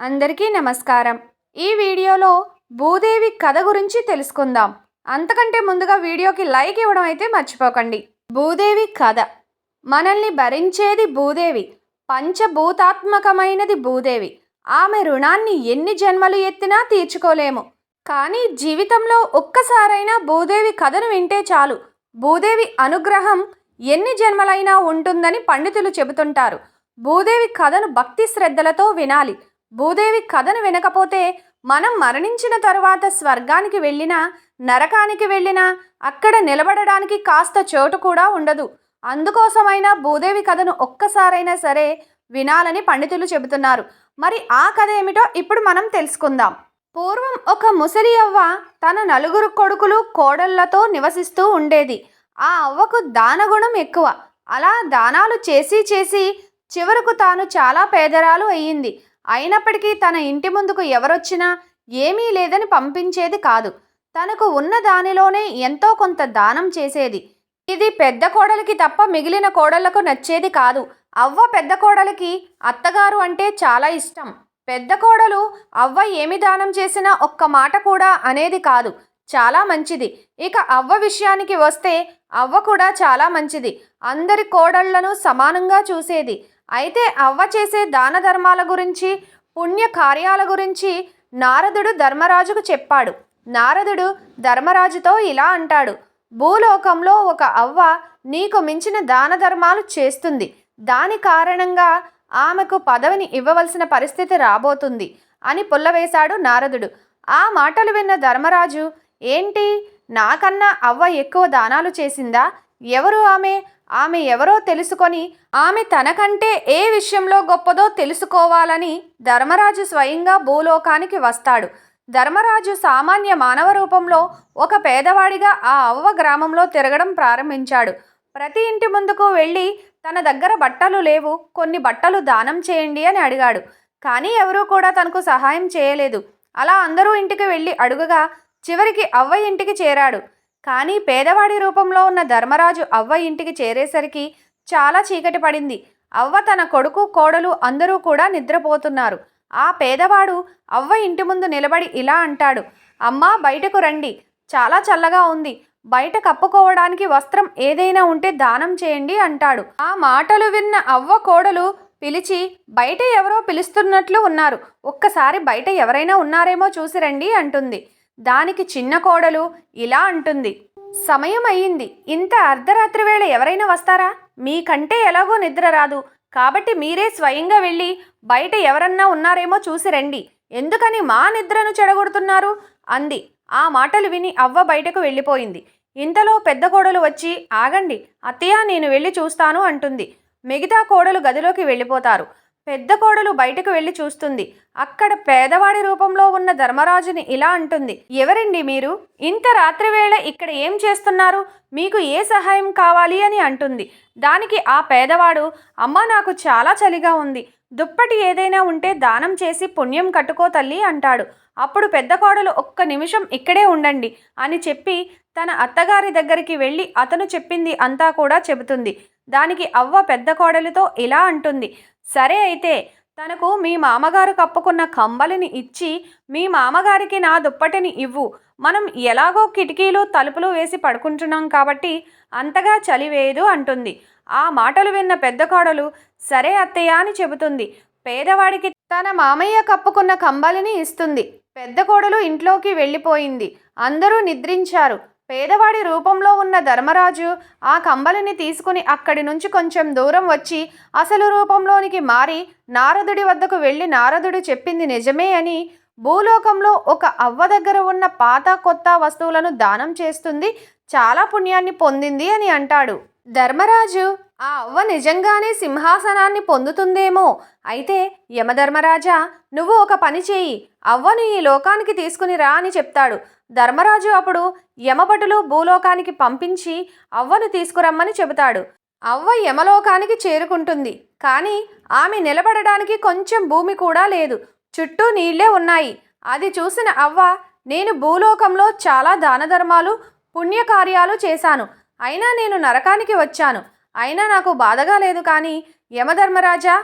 అందరికీ నమస్కారం. ఈ వీడియోలో భూదేవి కథ గురించి తెలుసుకుందాం. అంతకంటే ముందుగా వీడియోకి లైక్ ఇవ్వడం అయితే మర్చిపోకండి. భూదేవి కథ. మనల్ని భరించేది భూదేవి. పంచభూతాత్మకమైనది భూదేవి. ఆమె రుణాన్ని ఎన్ని జన్మలు ఎత్తినా తీర్చుకోలేము. కానీ జీవితంలో ఒక్కసారైనా భూదేవి కథను వింటే చాలు. భూదేవి అనుగ్రహం ఎన్ని జన్మలైనా ఉంటుందని పండితులు చెబుతుంటారు. భూదేవి కథను భక్తి శ్రద్ధలతో వినాలి. భూదేవి కథను వినకపోతే మనం మరణించిన తరువాత స్వర్గానికి వెళ్ళినా నరకానికి వెళ్ళినా అక్కడ నిలబడడానికి కాస్త చోటు కూడా ఉండదు. అందుకోసమైనా భూదేవి కథను ఒక్కసారైనా సరే వినాలని పండితులు చెబుతున్నారు. మరి ఆ కథ ఏమిటో ఇప్పుడు మనం తెలుసుకుందాం. పూర్వం ఒక ముసలి అవ్వ తన నలుగురు కొడుకులు కోడళ్ళతో నివసిస్తూ ఉండేది. ఆ అవ్వకు దానగుణం ఎక్కువ. అలా దానాలు చేసి చేసి చివరకు తాను చాలా పేదరాలు అయ్యింది. అయినప్పటికీ తన ఇంటి ముందుకు ఎవరొచ్చినా ఏమీ లేదని పంపించేది కాదు. తనకు ఉన్న దానిలోనే ఎంతో కొంత దానం చేసేది. ఇది పెద్ద కోడలికి తప్ప మిగిలిన కోడళ్ళకు నచ్చేది కాదు. అవ్వ పెద్ద కోడలికి అత్తగారు అంటే చాలా ఇష్టం. పెద్ద కోడలు అవ్వ ఏమి దానం చేసినా ఒక్క మాట కూడా అనేది కాదు. చాలా మంచిది. ఇక అవ్వ విషయానికి వస్తే అవ్వ కూడా చాలా మంచిది. అందరి కోడళ్ళను సమానంగా చూసేది. అయితే అవ్వ చేసే దాన ధర్మాల గురించి పుణ్య కార్యాల గురించి నారదుడు ధర్మరాజుకు చెప్పాడు. నారదుడు ధర్మరాజుతో ఇలా అంటాడు. భూలోకంలో ఒక అవ్వ నీకు మించిన దాన ధర్మాలు చేస్తుంది. దాని కారణంగా ఆమెకు పదవిని ఇవ్వవలసిన పరిస్థితి రాబోతుంది అని పుల్లవేశాడు నారదుడు. ఆ మాటలు విన్న ధర్మరాజు ఏంటి? నాకన్నా అవ్వ ఎక్కువ దానాలు చేసిందా? ఎవరు ఆమె? ఆమె ఎవరో తెలుసుకొని ఆమె తనకంటే ఏ విషయంలో గొప్పదో తెలుసుకోవాలని ధర్మరాజు స్వయంగా భూలోకానికి వస్తాడు. ధర్మరాజు సామాన్య మానవ రూపంలో ఒక పేదవాడిగా ఆ అవ్వ గ్రామంలో తిరగడం ప్రారంభించాడు. ప్రతి ఇంటి ముందుకు వెళ్ళి తన దగ్గర బట్టలు లేవు కొన్ని బట్టలు దానం చేయండి అని అడిగాడు. కానీ ఎవరూ కూడా తనకు సహాయం చేయలేదు. అలా అందరూ ఇంటికి వెళ్ళి అడుగగా చివరికి అవ్వ ఇంటికి చేరాడు. కానీ పేదవాడి రూపంలో ఉన్న ధర్మరాజు అవ్వ ఇంటికి చేరేసరికి చాలా చీకటి పడింది. అవ్వ తన కొడుకు కోడలు అందరూ కూడా నిద్రపోతున్నారు. ఆ పేదవాడు అవ్వ ఇంటి ముందు నిలబడి ఇలా అంటాడు అమ్మా బయటకు రండి. చాలా చల్లగా ఉంది. బయట కప్పుకోవడానికి వస్త్రం ఏదైనా ఉంటే దానం చేయండి అంటాడు. ఆ మాటలు విన్న అవ్వ కోడలు పిలిచి బయట ఎవరో పిలుస్తున్నట్లు ఉన్నారు. ఒక్కసారి బయట ఎవరైనా ఉన్నారేమో చూసి రండి అంటుంది. దానికి చిన్న కోడలు ఇలా అంటుంది. సమయం అయ్యింది ఇంత అర్ధరాత్రి వేళ ఎవరైనా వస్తారా? మీకంటే ఎలాగో నిద్ర రాదు. కాబట్టి మీరే స్వయంగా వెళ్ళి బయట ఎవరన్నా ఉన్నారేమో చూసి రండి. ఎందుకని మా నిద్రను చెడగొడుతున్నారు? అంది. ఆ మాటలు విని అవ్వ బయటకు వెళ్ళిపోయింది. ఇంతలో పెద్ద కోడలు వచ్చి ఆగండి. అత్తయ్య నేను వెళ్ళి చూస్తాను అంటుంది. మిగతా కోడలు గదిలోకి వెళ్ళిపోతారు. పెద్ద కోడలు బయటకు వెళ్ళి చూస్తుంది. అక్కడ పేదవాడి రూపంలో ఉన్న ధర్మరాజుని ఇలా అంటుంది. ఎవరండి మీరు? ఇంత రాత్రివేళ ఇక్కడ ఏం చేస్తున్నారు? మీకు ఏ సహాయం కావాలి? అని అంటుంది. దానికి ఆ పేదవాడు అమ్మ నాకు చాలా చలిగా ఉంది. దుప్పటి ఏదైనా ఉంటే దానం చేసి పుణ్యం కట్టుకో తల్లి అంటాడు. అప్పుడు పెద్ద కోడలు ఒక్క నిమిషం ఇక్కడే ఉండండి అని చెప్పి తన అత్తగారి దగ్గరికి వెళ్ళి అతను చెప్పింది అంతా కూడా చెబుతుంది. దానికి అవ్వ పెద్ద కోడలితో ఇలా అంటుంది. సరే అయితే తనకు మీ మామగారు కప్పుకున్న కంబలిని ఇచ్చి మీ మామగారికి నా దుప్పటిని ఇవ్వు. మనం ఎలాగో కిటికీలు తలుపులు వేసి పడుకుంటున్నాం కాబట్టి అంతగా చలి వేయదు అంటుంది. ఆ మాటలు విన్న పెద్ద కోడలు సరే అత్తయ్య అని చెబుతుంది. పేదవాడికి తన మామయ్య కప్పుకున్న కంబలిని ఇస్తుంది. పెద్ద కోడలు ఇంట్లోకి వెళ్ళిపోయింది. అందరూ నిద్రించారు. పేదవాడి రూపంలో ఉన్న ధర్మరాజు ఆ కంబలిని తీసుకుని అక్కడి నుంచి కొంచెం దూరం వచ్చి అసలు రూపంలోనికి మారి నారదుడి వద్దకు వెళ్ళి నారదుడు చెప్పింది నిజమే అని భూలోకంలో ఒక అవ్వ దగ్గర ఉన్న పాత కొత్త వస్తువులను దానం చేస్తుంది చాలా పుణ్యాన్ని పొందింది అని అంటాడు. ధర్మరాజు ఆ అవ్వ నిజంగానే సింహాసనాన్ని పొందుతుందేమో. అయితే యమధర్మరాజా నువ్వు ఒక పని చేయి. అవ్వను ఈ లోకానికి తీసుకుని రా అని చెప్తాడు. ధర్మరాజు అప్పుడు యమభటులు భూలోకానికి పంపించి అవ్వను తీసుకురమ్మని చెబుతాడు. అవ్వ యమలోకానికి చేరుకుంటుంది. కానీ ఆమె నిలబడడానికి కొంచెం భూమి కూడా లేదు. చుట్టూ నీళ్ళే ఉన్నాయి. అది చూసిన అవ్వ నేను భూలోకంలో చాలా దానధర్మాలు పుణ్యకార్యాలు చేశాను. అయినా నేను నరకానికి వచ్చాను. అయినా నాకు బాధగా లేదు కానీ యమధర్మరాజా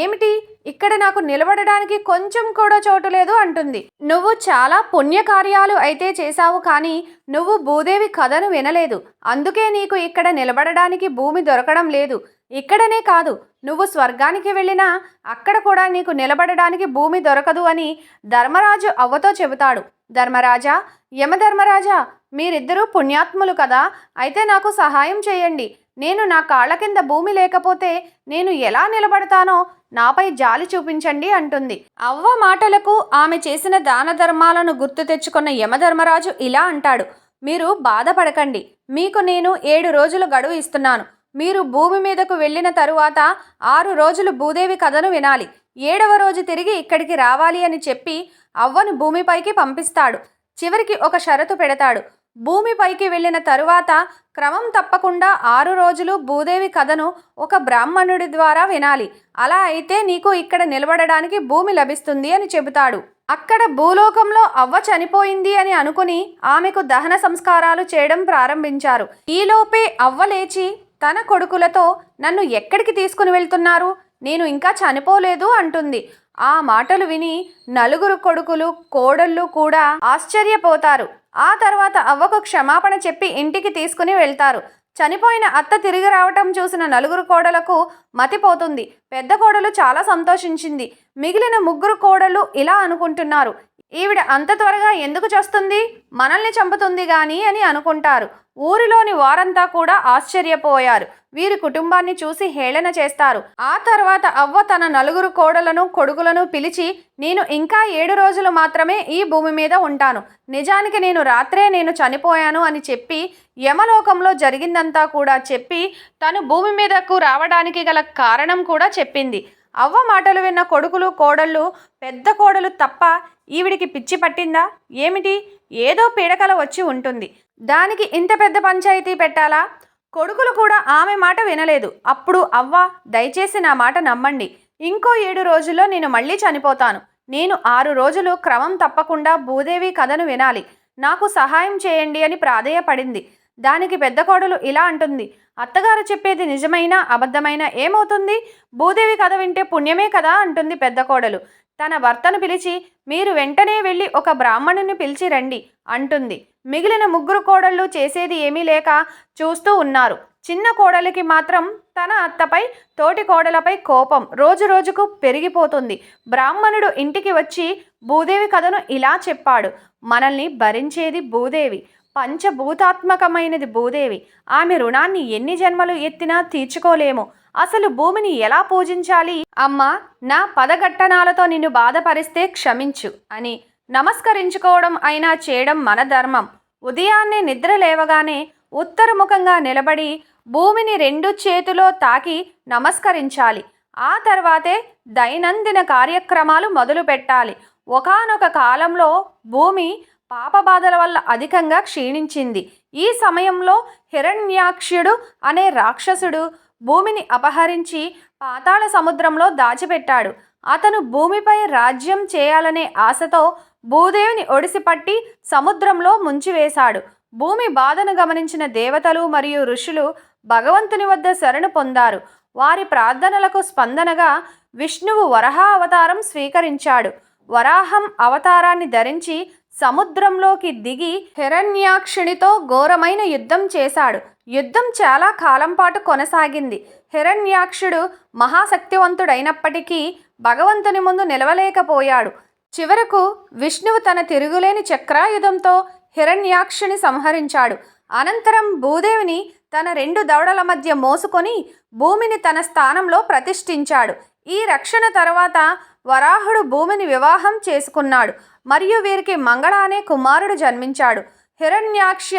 ఏమిటి? ఇక్కడ నాకు నిలబడడానికి కొంచెం కూడా చోటు లేదు అంటుంది. నువ్వు చాలా పుణ్యకార్యాలు అయితే చేశావు కానీ నువ్వు భూదేవి కథను వినలేదు. అందుకే నీకు ఇక్కడ నిలబడడానికి భూమి దొరకడం లేదు. ఇక్కడనే కాదు నువ్వు స్వర్గానికి వెళ్ళినా అక్కడ కూడా నీకు నిలబడడానికి భూమి దొరకదు అని ధర్మరాజు అవ్వతో చెబుతాడు. ధర్మరాజా యమధర్మరాజా మీరిద్దరూ పుణ్యాత్ములు కదా? అయితే నాకు సహాయం చేయండి. నేను నా కాళ్ళ కింద భూమి లేకపోతే నేను ఎలా నిలబడతానో నాపై జాలి చూపించండి అంటుంది. అవ్వ మాటలకు ఆమె చేసిన దాన ధర్మాలను గుర్తు తెచ్చుకున్న యమధర్మరాజు ఇలా అంటాడు. మీరు బాధపడకండి. మీకు నేను ఏడు రోజులు గడువు ఇస్తున్నాను. మీరు భూమి మీదకు వెళ్ళిన తరువాత ఆరు రోజులు భూదేవి కథను వినాలి. ఏడవ రోజు తిరిగి ఇక్కడికి రావాలి అని చెప్పి అవ్వను భూమిపైకి పంపిస్తాడు. చివరికి ఒక షరతు పెడతాడు. భూమిపైకి వెళ్ళిన తరువాత క్రమం తప్పకుండా ఆరు రోజులు భూదేవి కథను ఒక బ్రాహ్మణుడి ద్వారా వినాలి. అలా అయితే నీకు ఇక్కడ నిలబడడానికి భూమి లభిస్తుంది అని చెబుతాడు. అక్కడ భూలోకంలో అవ్వ చనిపోయింది అని అనుకుని ఆమెకు దహన సంస్కారాలు చేయడం ప్రారంభించారు. ఈలోపే అవ్వ లేచి తన కొడుకులతో నన్ను ఎక్కడికి తీసుకుని వెళ్తున్నారు? నేను ఇంకా చనిపోలేదు అంటుంది. ఆ మాటలు విని నలుగురు కొడుకులు కోడళ్ళు కూడా ఆశ్చర్యపోతారు. ఆ తర్వాత అవ్వకు క్షమాపణ చెప్పి ఇంటికి తీసుకుని వెళ్తారు. చనిపోయిన అత్త తిరిగి రావటం చూసిన నలుగురు కోడలకు మతిపోతుంది. పెద్ద కోడలు చాలా సంతోషించింది. మిగిలిన ముగ్గురు కోడలు ఇలా అనుకుంటున్నారు. ఈవిడ అంత త్వరగా ఎందుకు చేస్తుంది? మనల్ని చంపుతుంది గాని అని అనుకుంటారు. ఊరిలోని వారంతా కూడా ఆశ్చర్యపోయారు. వీరి కుటుంబాన్ని చూసి హేళన చేస్తారు. ఆ తర్వాత అవ్వ తన నలుగురు కోడలను కొడుకులను పిలిచి నేను ఇంకా ఏడు రోజులు మాత్రమే ఈ భూమి మీద ఉంటాను. నిజానికి నేను రాత్రే నేను చనిపోయాను అని చెప్పి యమలోకంలో జరిగిందంతా కూడా చెప్పి తను భూమి మీదకు రావడానికి గల కారణం కూడా చెప్పింది. అవ్వ మాటలు విన్న కొడుకులు కోడళ్ళు పెద్ద కోడలు తప్ప ఈవిడికి పిచ్చి పట్టిందా? ఏమిటి? ఏదో పీడకల వచ్చి ఉంటుంది. దానికి ఇంత పెద్ద పంచాయతీ పెట్టాలా? కొడుకులు కూడా ఆమె మాట వినలేదు. అప్పుడు అవ్వ దయచేసి నా మాట నమ్మండి. ఇంకో ఏడు రోజుల్లో నేను మళ్ళీ చనిపోతాను. నేను ఆరు రోజులు క్రమం తప్పకుండా భూదేవి కథను వినాలి. నాకు సహాయం చేయండి అని ప్రాధేయపడింది. దానికి పెద్ద కోడలు ఇలా అంటుంది. అత్తగారు చెప్పేది నిజమైనా అబద్ధమైనా ఏమవుతుంది? భూదేవి కథ వింటే పుణ్యమే కదా? అంటుంది పెద్ద కోడలు. తన భర్తను పిలిచి మీరు వెంటనే వెళ్ళి ఒక బ్రాహ్మణుని పిలిచి రండి అంటుంది. మిగిలిన ముగ్గురు కోడళ్ళు చేసేది ఏమీ లేక చూస్తూ ఉన్నారు. చిన్న కోడలికి మాత్రం తన అత్తపై తోటి కోడలపై కోపం రోజు రోజుకు పెరిగిపోతుంది. బ్రాహ్మణుడు ఇంటికి వచ్చి భూదేవి కథను ఇలా చెప్పాడు. మనల్ని భరించేది భూదేవి. పంచభూతాత్మకమైనది భూదేవి. ఆమె రుణాన్ని ఎన్ని జన్మలు ఎత్తినా తీర్చుకోలేము. అసలు భూమిని ఎలా పూజించాలి? అమ్మా నా పదఘట్టనాలతో నిన్ను బాధపరిస్తే క్షమించు అని నమస్కరించుకోవడం అయినా చేయడం మన ధర్మం. ఉదయాన్నే నిద్ర లేవగానే ఉత్తరముఖంగా నిలబడి భూమిని రెండు చేతిలో తాకి నమస్కరించాలి. ఆ తర్వాతే దైనందిన కార్యక్రమాలు మొదలు పెట్టాలి ఒకానొక కాలంలో భూమి పాపబాధల వల్ల అధికంగా క్షీణించింది. ఈ సమయంలో హిరణ్యాక్షుడు అనే రాక్షసుడు భూమిని అపహరించి పాతాళ సముద్రంలో దాచిపెట్టాడు. అతను భూమిపై రాజ్యం చేయాలనే ఆశతో భూదేవిని ఒడిసిపట్టి సముద్రంలో ముంచివేశాడు. భూమి బాధను గమనించిన దేవతలు మరియు ఋషులు భగవంతుని వద్ద శరణు పొందారు. వారి ప్రార్థనలకు స్పందనగా విష్ణువు వరహ అవతారం స్వీకరించాడు. వరాహం అవతారాన్ని ధరించి సముద్రంలోకి దిగి హిరణ్యాక్షునితో ఘోరమైన యుద్ధం చేశాడు. యుద్ధం చాలా కాలం పాటు కొనసాగింది. హిరణ్యాక్షుడు మహాశక్తివంతుడైనప్పటికీ భగవంతుని ముందు నిలవలేకపోయాడు. చివరకు విష్ణువు తన తిరుగులేని చక్రాయుధంతో హిరణ్యాక్షుని సంహరించాడు. అనంతరం భూదేవిని తన రెండు దవడల మధ్య మోసుకొని భూమిని తన స్థానంలో ప్రతిష్ఠించాడు. ఈ రక్షణ తర్వాత వరాహుడు భూమిని వివాహం చేసుకున్నాడు. మరియు వీరికి మంగళ అనే కుమారుడు జన్మించాడు. హిరణ్యాక్ష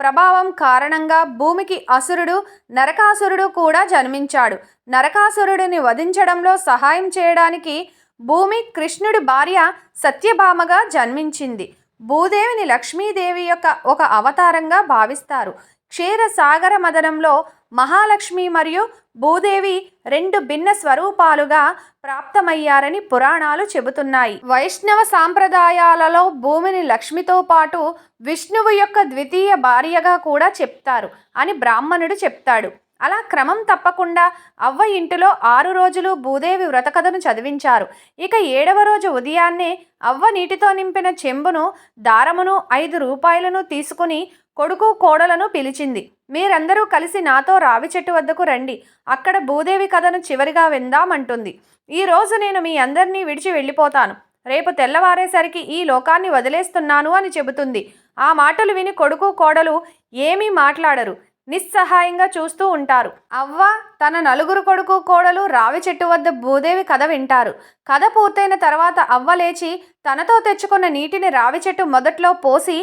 ప్రభావం కారణంగా భూమికి అసురుడు నరకాసురుడు కూడా జన్మించాడు. నరకాసురుడిని వధించడంలో సహాయం చేయడానికి భూమి కృష్ణుడి భార్య సత్యభామగా జన్మించింది. భూదేవిని లక్ష్మీదేవి యొక్క ఒక అవతారంగా భావిస్తారు. క్షీరసాగర మదనంలో మహాలక్ష్మి మరియు భూదేవి రెండు భిన్న స్వరూపాలుగా ప్రాప్తమయ్యారని పురాణాలు చెబుతున్నాయి. వైష్ణవ సాంప్రదాయాలలో భూమిని లక్ష్మితో పాటు విష్ణువు యొక్క ద్వితీయ భార్యగా కూడా చెప్తారు అని బ్రాహ్మణుడు చెప్తాడు. అలా క్రమం తప్పకుండా అవ్వ ఇంటిలో ఆరు రోజులు భూదేవి వ్రతకథను చదివించారు. ఇక ఏడవ రోజు ఉదయాన్నే అవ్వ నీటితో నింపిన చెంబును దారమును ఐదు రూపాయలను తీసుకుని కొడుకు కోడలను పిలిచింది. మీరందరూ కలిసి నాతో రావి చెట్టు వద్దకు రండి. అక్కడ భూదేవి కథను చివరిగా విందామంటుంది. ఈరోజు నేను మీ అందరినీ విడిచి వెళ్ళిపోతాను. రేపు తెల్లవారేసరికి ఈ లోకాన్ని వదిలేస్తున్నాను అని చెబుతుంది. ఆ మాటలు విని కొడుకు కోడలు ఏమీ మాట్లాడరు. నిస్సహాయంగా చూస్తూ ఉంటారు. అవ్వ తన నలుగురు కొడుకు కోడలు రావి చెట్టు వద్ద భూదేవి కథ వింటారు. కథ పూర్తయిన తర్వాత అవ్వ లేచి తనతో తెచ్చుకున్న నీటిని రావి చెట్టు మొదట్లో పోసి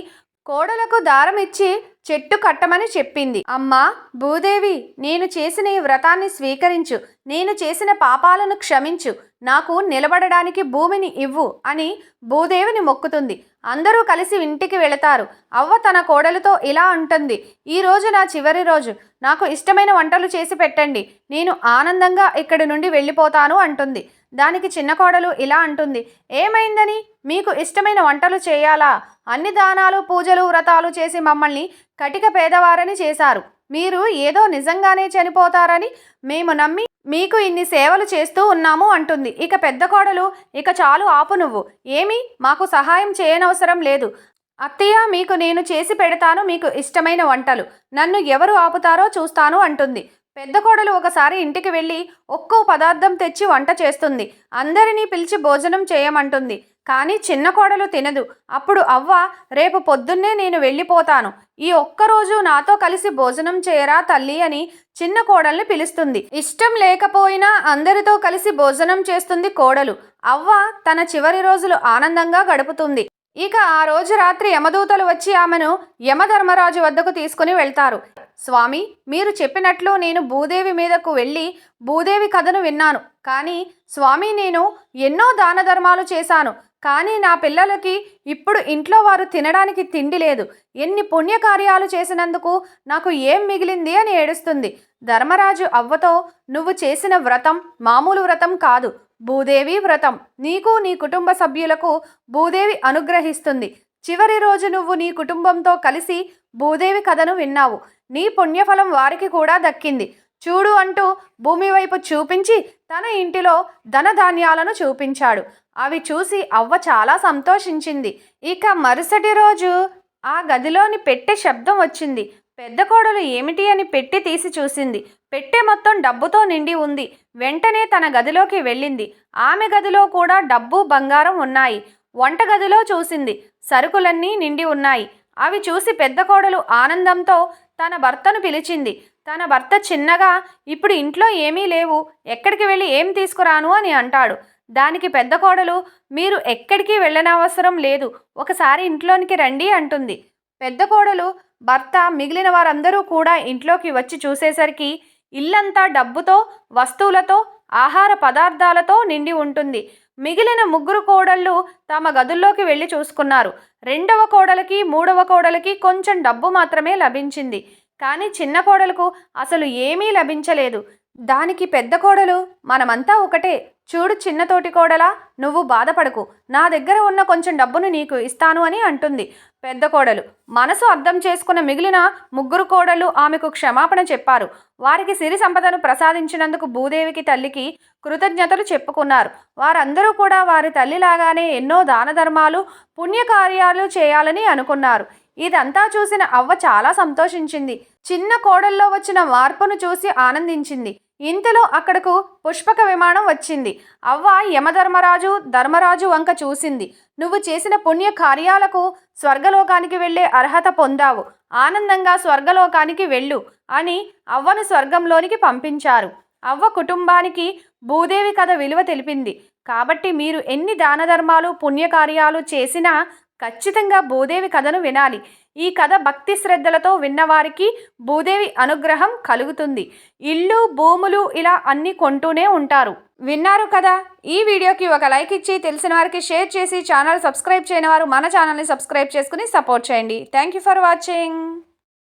కోడలకు దారం ఇచ్చి చెట్టు కట్టమని చెప్పింది. అమ్మా భూదేవి నేను చేసిన ఈ వ్రతాన్ని స్వీకరించు. నేను చేసిన పాపాలను క్షమించు. నాకు నిలబడడానికి భూమిని ఇవ్వు అని భూదేవిని మొక్కుతుంది. అందరూ కలిసి ఇంటికి వెళతారు. అవ్వ తన కోడలతో ఇలా అంటుంది. ఈ రోజు నా చివరి రోజు. నాకు ఇష్టమైన వంటలు చేసి పెట్టండి. నేను ఆనందంగా ఇక్కడి నుండి వెళ్ళిపోతాను అంటుంది. దానికి చిన్న కోడలు ఇలా అంటుంది. ఏమైందని? మీకు ఇష్టమైన వంటలు చేయాలా? అన్ని దానాలు పూజలు వ్రతాలు చేసి మమ్మల్ని కటిక పేదవారని చేశారు. మీరు ఏదో నిజంగానే చనిపోతారని మేము నమ్మి మీకు ఇన్ని సేవలు చేస్తూ ఉన్నాము అంటుంది. ఇక పెద్ద కోడలు ఇక చాలు ఆపు నువ్వు. ఏమి? మాకు సహాయం చేయనవసరం లేదు. అత్తయ్య మీకు నేను చేసి పెడతాను మీకు ఇష్టమైన వంటలు. నన్ను ఎవరు ఆపుతారో చూస్తాను అంటుంది. పెద్ద కోడలు ఒకసారి ఇంటికి వెళ్ళి ఒక్కో పదార్థం తెచ్చి వంట చేస్తుంది. అందరినీ పిలిచి భోజనం చేయమంటుంది. కానీ చిన్న కోడలు తినదు. అప్పుడు అవ్వ రేపు పొద్దున్నే నేను వెళ్ళిపోతాను. ఈ ఒక్కరోజు నాతో కలిసి భోజనం చేయరా తల్లి అని చిన్న కోడల్ని పిలుస్తుంది. ఇష్టం లేకపోయినా అందరితో కలిసి భోజనం చేస్తుంది కోడలు. అవ్వ తన చివరి రోజులు ఆనందంగా గడుపుతుంది. ఇక ఆ రోజు రాత్రి యమదూతలు వచ్చి ఆమెను యమధర్మరాజు వద్దకు తీసుకుని వెళ్తారు. స్వామి మీరు చెప్పినట్లు నేను భూదేవి మీదకు వెళ్ళి భూదేవి కథను విన్నాను. కానీ స్వామి నేను ఎన్నో దాన ధర్మాలు చేశాను. కానీ నా పిల్లలకి ఇప్పుడు ఇంట్లో వారు తినడానికి తిండి లేదు. ఎన్ని పుణ్యకార్యాలు చేసినందుకు నాకు ఏం మిగిలింది అని ఏడుస్తుంది. ధర్మరాజు అవ్వతో నువ్వు చేసిన వ్రతం మామూలు వ్రతం కాదు. భూదేవి వ్రతం. నీకు నీ కుటుంబ సభ్యులకు భూదేవి అనుగ్రహిస్తుంది. చివరి రోజు నువ్వు నీ కుటుంబంతో కలిసి భూదేవి కథను విన్నావు. నీ పుణ్యఫలం వారికి కూడా దక్కింది. చూడు అంటూ భూమి వైపు చూపించి తన ఇంటిలో ధనధాన్యాలను చూపించాడు. అవి చూసి అవ్వ చాలా సంతోషించింది. ఇక మరుసటి రోజు ఆ గదిలోని పెట్టె శబ్దం వచ్చింది. పెద్ద కోడలు ఏమిటి అని పెట్టి తీసి చూసింది. పెట్టె మొత్తం డబ్బుతో నిండి ఉంది. వెంటనే తన గదిలోకి వెళ్ళింది. ఆమె గదిలో కూడా డబ్బు బంగారం ఉన్నాయి. వంట గదిలో చూసింది. సరుకులన్నీ నిండి ఉన్నాయి. అవి చూసి పెద్ద కోడలు ఆనందంతో తన భర్తను పిలిచింది. తన భర్త చిన్నగా ఇప్పుడు ఇంట్లో ఏమీ లేవు. ఎక్కడికి వెళ్ళి ఏం తీసుకురాను? అని అంటాడు. దానికి పెద్ద కోడలు మీరు ఎక్కడికి వెళ్ళనవసరం లేదు. ఒకసారి ఇంట్లోనికి రండి అంటుంది. పెద్ద కోడలు భర్త మిగిలిన వారందరూ కూడా ఇంట్లోకి వచ్చి చూసేసరికి ఇల్లంతా డబ్బుతో వస్తువులతో ఆహార పదార్థాలతో నిండి ఉంటుంది. మిగిలిన ముగ్గురు కోడళ్ళు తమ గదుల్లోకి వెళ్ళి చూసుకున్నారు. రెండవ కోడలికి మూడవ కోడలికి కొంచెం డబ్బు మాత్రమే లభించింది. కానీ చిన్న కోడలకు అసలు ఏమీ లభించలేదు. దానికి పెద్ద కోడలు మనమంతా ఒకటే. చూడు చిన్న తోటి కోడలా నువ్వు బాధపడకు. నా దగ్గర ఉన్న కొంచెం డబ్బును నీకు ఇస్తాను అని అంటుంది పెద్ద కోడలు. మనసు అర్థం చేసుకున్న మిగిలిన ముగ్గురు కోడలు ఆమెకు క్షమాపణ చెప్పారు. వారికి సిరి సంపదను ప్రసాదించినందుకు భూదేవికి తల్లికి కృతజ్ఞతలు చెప్పుకున్నారు. వారందరూ కూడా వారి తల్లిలాగానే ఎన్నో దాన ధర్మాలు పుణ్యకార్యాలు చేయాలని అనుకున్నారు. ఇదంతా చూసిన అవ్వ చాలా సంతోషించింది. చిన్న కోడల్లో వచ్చిన మార్పును చూసి ఆనందించింది. ఇంతలో అక్కడకు పుష్పక విమానం వచ్చింది. అవ్వ యమధర్మరాజు ధర్మరాజు వంక చూసింది. నువ్వు చేసిన పుణ్య కార్యాలకు స్వర్గలోకానికి వెళ్ళే అర్హత పొందావు. ఆనందంగా స్వర్గలోకానికి వెళ్ళు అని అవ్వను స్వర్గంలోనికి పంపించారు. అవ్వ కుటుంబానికి భూదేవి కథ విలువ తెలిపింది. కాబట్టి మీరు ఎన్ని దాన ధర్మాలు పుణ్యకార్యాలు చేసినా ఖచ్చితంగా భూదేవి కథను వినాలి. ఈ కథ భక్తి శ్రద్ధలతో విన్నవారికి భూదేవి అనుగ్రహం కలుగుతుంది. ఇళ్ళు భూములు ఇలా అన్ని కొంటూనే ఉంటారు. విన్నారు కదా? ఈ వీడియోకి ఒక లైక్ ఇచ్చి తెలిసిన వారికి షేర్ చేసి ఛానల్ సబ్స్క్రైబ్ చేయని వారు మన ఛానల్ని సబ్స్క్రైబ్ చేసుకుని సపోర్ట్ చేయండి. Thank you for watching.